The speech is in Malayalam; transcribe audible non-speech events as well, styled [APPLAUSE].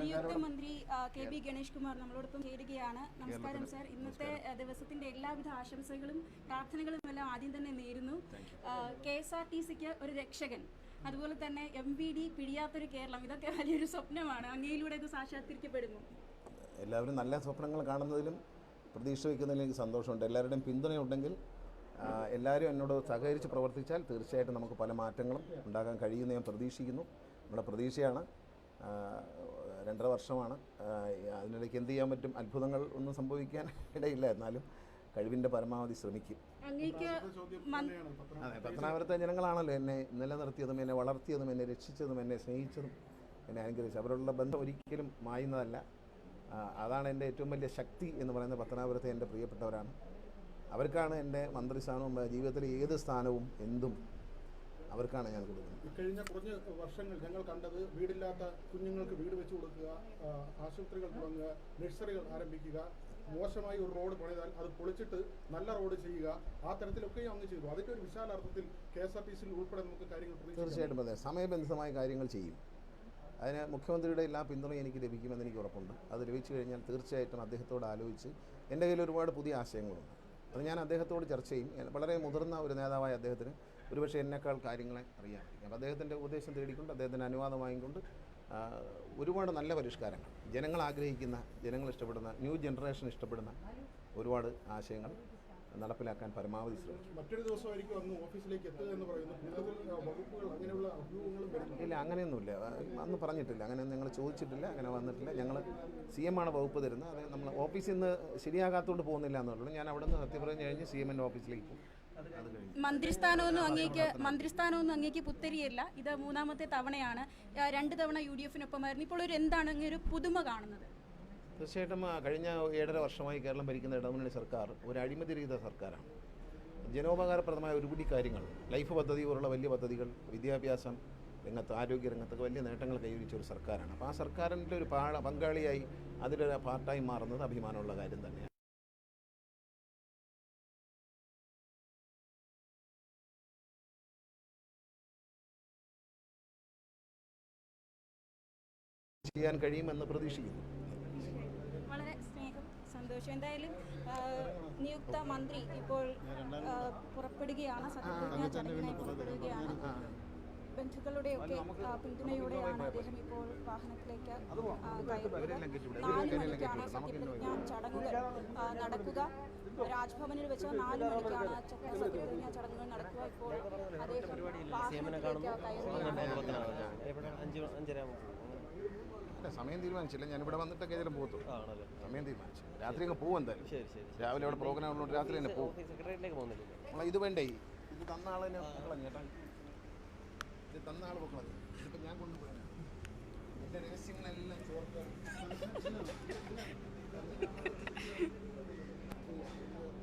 നിയുക്ത മന്ത്രി കെ ബി ഗണേഷ് കുമാർ നമ്മളോടൊപ്പം ചേരുകയാണ്. നമസ്കാരം സാർ. ഇന്നത്തെ ദിവസത്തിന്റെ എല്ലാവിധ ആശംസകളും പ്രാർത്ഥനകളും എല്ലാം ആദ്യം തന്നെ നേരുന്നു. കെ എസ് ആർ ടി സിക്ക് ഒരു രക്ഷകൻ അതുപോലെ തന്നെ എം വി ഡി പിടിയാത്തൊരു കേരളം. ഇതൊക്കെ വലിയൊരു സ്വപ്നമാണ്. അങ്ങയിലൂടെ ഇത് സാക്ഷാത്കരിക്കപ്പെടുന്നു. എല്ലാവരും നല്ല സ്വപ്നങ്ങൾ കാണുന്നതിലും പ്രതീക്ഷ വയ്ക്കുന്നതിലും എനിക്ക് സന്തോഷമുണ്ട്. എല്ലാവരുടെയും പിന്തുണയുണ്ടെങ്കിൽ ഉണ്ടെങ്കിൽ എല്ലാവരും എന്നോട് സഹകരിച്ച് പ്രവർത്തിച്ചാൽ തീർച്ചയായിട്ടും നമുക്ക് പല മാറ്റങ്ങളും ഉണ്ടാകാൻ കഴിയുമെന്ന് ഞാൻ പ്രതീക്ഷിക്കുന്നു. നമ്മുടെ പ്രതീക്ഷയാണ്. രണ്ടര വർഷമാണ്. അതിനിടയ്ക്ക് എന്ത് ചെയ്യാൻ പറ്റും? അത്ഭുതങ്ങൾ ഒന്നും സംഭവിക്കാൻ ഇടയില്ല. എന്നാലും കഴിവിന്റെ പരമാവധി ശ്രമിക്കും. അതെ പത്തനാപുരത്തെ ജനങ്ങളാണല്ലോ എന്നെ നിലനിർത്തിയതും എന്നെ വളർത്തിയതും എന്നെ രക്ഷിച്ചതും എന്നെ സ്നേഹിച്ചതും എന്നെ അനുഗ്രഹിച്ചു അവരോടുള്ള ബന്ധം ഒരിക്കലും മായുന്നതല്ല. അതാണ് എന്റെ ഏറ്റവും വലിയ ശക്തി എന്ന് പറയുന്ന പത്തനാപുരത്തെ എന്റെ പ്രിയപ്പെട്ടവരാണ്. അവർക്കാണ് എന്റെ മന്ത്രിസ്ഥാനവും ജീവിതത്തിലെ ഏത് സ്ഥാനവും എന്തും അവർക്കാണ് ഞാൻ കൊടുക്കുന്നത്. കഴിഞ്ഞ കുറഞ്ഞ വർഷങ്ങൾ ഞങ്ങൾ കണ്ടത് വീടില്ലാത്ത കുഞ്ഞുങ്ങൾക്ക് വീട് വെച്ചു കൊടുക്കുക ആശുപത്രികൾ തുടങ്ങുക നഴ്സറികൾ ആരംഭിക്കുക മോശമായി ഒരു റോഡ് പണിതാൽ അത് പൊളിച്ചിട്ട് നല്ല റോഡ് ചെയ്യുക ആ തരത്തിലൊക്കെയും അങ്ങ് ചെയ്തു. അതിന്റെ ഒരു വിശാലാർത്ഥത്തിൽ കെ എസ് ആർ ടി സിയിൽ ഉൾപ്പെടെ നമുക്ക് കാര്യങ്ങൾ തീർച്ചയായിട്ടും അതെ. സമയബന്ധിതമായ കാര്യങ്ങൾ ചെയ്യും. അതിന് മുഖ്യമന്ത്രിയുടെ എല്ലാ പിന്തുണയും എനിക്ക് ലഭിക്കുമെന്ന് എനിക്ക് ഉറപ്പുണ്ട്. അത് ലഭിച്ചു കഴിഞ്ഞാൽ തീർച്ചയായിട്ടും അദ്ദേഹത്തോട് ആലോചിച്ച് എന്റെ കയ്യിൽ ഒരുപാട് പുതിയ ആശയങ്ങളുണ്ട്. അത് ഞാൻ അദ്ദേഹത്തോട് ചർച്ച ചെയ്യും. വളരെ മുതിർന്ന ഒരു നേതാവായ അദ്ദേഹത്തിന് ഒരുപക്ഷെ എന്നെക്കാൾ കാര്യങ്ങളെ അറിയാം അപ്പോൾ അദ്ദേഹത്തിന്റെ ഉപദേശം തേടിക്കൊണ്ട് അദ്ദേഹത്തിന്റെ അനുവാദം വാങ്ങിക്കൊണ്ട് ഒരുപാട് നല്ല പരിഷ്കാരങ്ങൾ. ജനങ്ങൾ ആഗ്രഹിക്കുന്ന ജനങ്ങൾ ഇഷ്ടപ്പെടുന്ന ന്യൂ ജനറേഷൻ ഇഷ്ടപ്പെടുന്ന ഒരുപാട് ആശയങ്ങൾ നടപ്പിലാക്കാൻ പരമാവധി ശ്രമിക്കും. മറ്റൊരു ദിവസമായിരിക്കും അന്ന് ഓഫീസിലേക്ക് എത്തുക എന്ന് പറയുന്നത്. ഇല്ല അങ്ങനെയൊന്നുമില്ല. അന്ന് പറഞ്ഞിട്ടില്ല. അങ്ങനെ ഞങ്ങൾ ചോദിച്ചിട്ടില്ല അങ്ങനെ വന്നിട്ടില്ല. ഞങ്ങൾ സി എം ആണ് വകുപ്പ് തരുന്നത്. അത് നമ്മൾ ഓഫീസിൽ നിന്ന് ശരിയാകാത്തതുകൊണ്ട് പോകുന്നില്ല എന്നുള്ളൂ ഞാൻ അവിടെ നിന്ന് സത്യപ്രതിജ്ഞ കഴിഞ്ഞ് സി എമ്മിന്റെ ഓഫീസിലേക്ക് പോകും. മന്ത്രിസ്ഥാനമൊന്നും അങ്ങേക്ക് മന്ത്രിസ്ഥാനമൊന്നും അങ്ങേക്ക് പുത്തരിയല്ല. ഇത് മൂന്നാമത്തെ തവണയാണ്. രണ്ട് തവണ യു ഡി എഫിനൊപ്പമായിരുന്നു. ഇപ്പോൾ ഒരു എന്താണ് അങ്ങ് ഒരു പുതുമ കാണുന്നത്? തീർച്ചയായിട്ടും കഴിഞ്ഞ ഏഴര വർഷമായി കേരളം ഭരിക്കുന്ന ഇടമുന്നണി സർക്കാർ ഒരു അഴിമതി രഹിത സർക്കാരാണ്. ജനോപകാരപ്രദമായ ഒരുപിടി കാര്യങ്ങൾ ലൈഫ് പദ്ധതി പോലുള്ള വലിയ പദ്ധതികൾ വിദ്യാഭ്യാസം രംഗത്ത് ആരോഗ്യ രംഗത്തൊക്കെ വലിയ നേട്ടങ്ങൾ കൈവരിച്ച ഒരു സർക്കാരാണ്. അപ്പോൾ ആ സർക്കാരിന്റെ ഒരു പാഴ പങ്കാളിയായി അതിലൊരു പാർട്ടായി മാറുന്നത് അഭിമാനമുള്ള കാര്യം തന്നെയാണ്. ചെയ്യാൻ കഴിയുമെന്ന് പ്രതീക്ഷിക്കുന്നു. വളരെ സ്നേഹം സന്തോഷം. എന്തായാലും നിയുക്ത മന്ത്രി ഇപ്പോൾ പുറപ്പെടുകയാണ്. സത്യപ്രതിജ്ഞ ചടങ്ങിനായി പുറപ്പെടുകയാണ്. ബന്ധുക്കളുടെ ഒക്കെ പിന്തുണയോടെയാണ് അദ്ദേഹം ഇപ്പോൾ വാഹനത്തിലേക്ക് കയറുന്നത്. നാല് മണിക്കാണ് സത്യപ്രതിജ്ഞ ചടങ്ങുകൾ നടക്കുക. രാജ്ഭവനിൽ വെച്ച് നാല് മണിക്കാണ് സത്യപ്രതിജ്ഞ ചടങ്ങുകൾ നടക്കുക. ഇപ്പോൾ അദ്ദേഹം വാഹനത്തിലേക്ക് കയറുകയാണ്. അല്ല സമയം തീരുമാനിച്ചില്ല. ഞാൻ ഇവിടെ വന്നിട്ടൊക്കെ ഇതിലും പോകത്തു ആണല്ലേ? സമയം തീരുമാനിച്ചു. രാത്രി അങ്ങ് പോകും എന്തായാലും. ശരി ശരി രാവിലെ അവിടെ പ്രോഗ്രാം ഉള്ളതുകൊണ്ട് രാത്രി തന്നെ പോകും. ഓഫീസ് സെക്രട്ടറിയിലേക്ക് പോകുന്നില്ല. നമ്മളെ ഇത് വേണ്ടേ? ഇത് തന്ന ആളിനെ പൊക്കളഞ്ഞ ചേട്ടാ. ഇത് തന്ന ആൾ പൊക്കളഞ്ഞു ഇതിപ്പോൾ ഞാൻ കൊണ്ടുപോയി എന്റെ രഹസ്യങ്ങളെല്ലാം ചോർത്ത്. [LAUGHS]